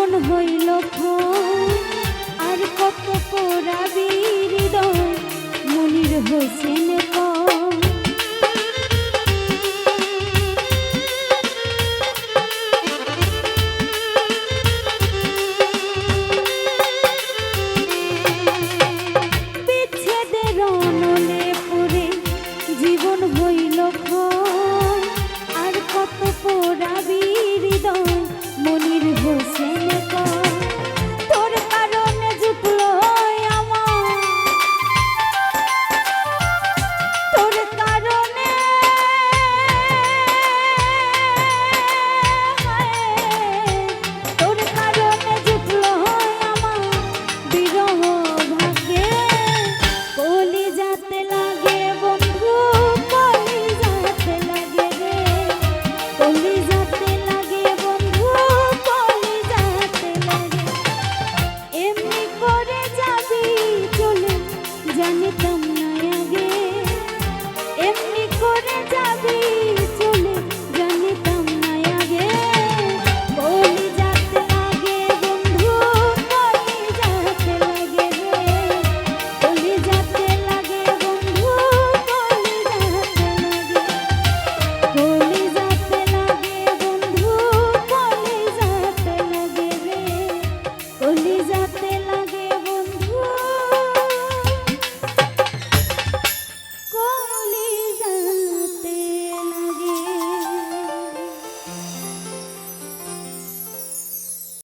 এখন হইল আর কত পোড়াবি হৃদয় মনির হোসেনের